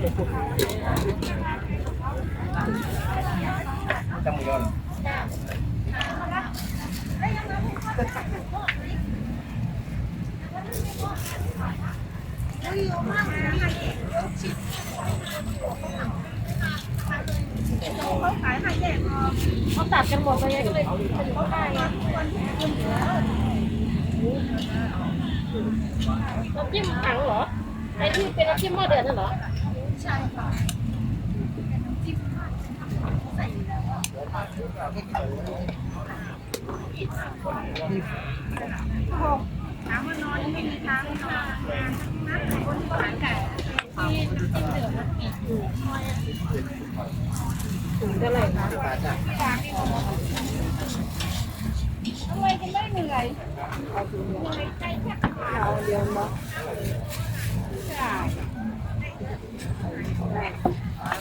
จำมือยอเขาตัดกันหมดเลยก็เลยมาอยู่ข้างใต้ไงน้ำจิ้มถังเหรอไอ้ที่เป็นน้ำจิ้มหม้อเดือดนั่นเหรอ ถามว่านอนยังไม่มีทางนอนนัดคนที่ขายไก่ที่น้ำจิ้มเดือดมันปิดอยู่ถุงเท่าไหร่คะทำไมจะไม่เหนื่อยเหนื่อยใจแทบขาดเอาเดียวมั้ง ใช่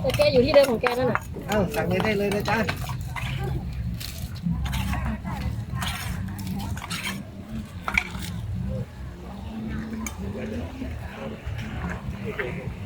แต่แกอยู่ที่เดิมของแกนั่นน่ะเอ้าสั่งเลยได้เลยนะจ๊ะเ